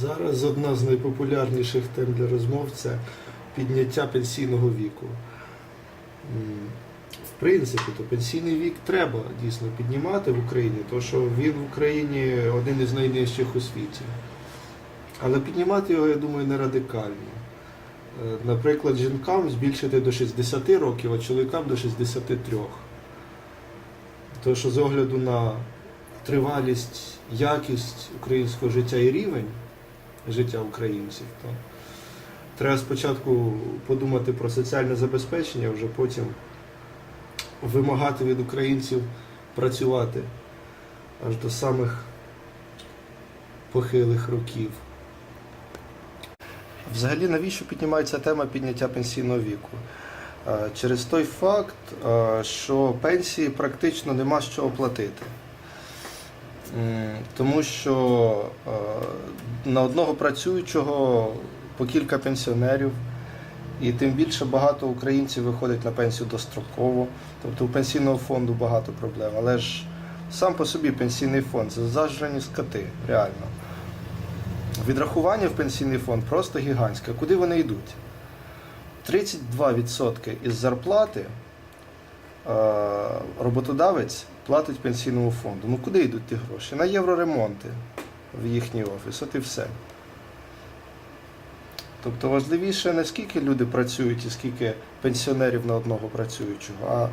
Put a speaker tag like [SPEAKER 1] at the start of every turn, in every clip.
[SPEAKER 1] Зараз одна з найпопулярніших тем для розмов це підняття пенсійного віку. В принципі, то пенсійний вік треба дійсно піднімати в Україні, тому що він в Україні один із найнижчих у світі. Але піднімати його, я думаю, не радикально. Е, Наприклад, жінкам збільшити до 60 років, а чоловікам до 63. Тому що з огляду на тривалість, якість українського життя і рівень життя українців, то треба спочатку подумати про соціальне забезпечення, вже потім вимагати від українців працювати аж до самих похилих років. Взагалі, навіщо піднімається тема підняття пенсійного віку? Е, Через той факт, е, що пенсії практично нема з чого платити. Тому що е, на одного працюючого по кілька пенсіонерів, і тим більше багато українців виходить на пенсію достроково. Тобто у пенсійного фонду багато проблем. Але ж сам по собі пенсійний фонд це зажрані скоти, реально. Відрахування в пенсійний фонд просто гігантське. Куди вони йдуть? 32% із зарплати е, роботодавець платить пенсійному фонду. Ну куди йдуть ті гроші? На євроремонти в їхній офіс, от і все. Тобто важливіше не скільки люди працюють і скільки пенсіонерів на одного працюючого, а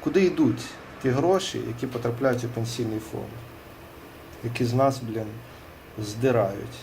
[SPEAKER 1] куди йдуть ті гроші, які потрапляють у пенсійний фонд, які з нас, блін, здирають.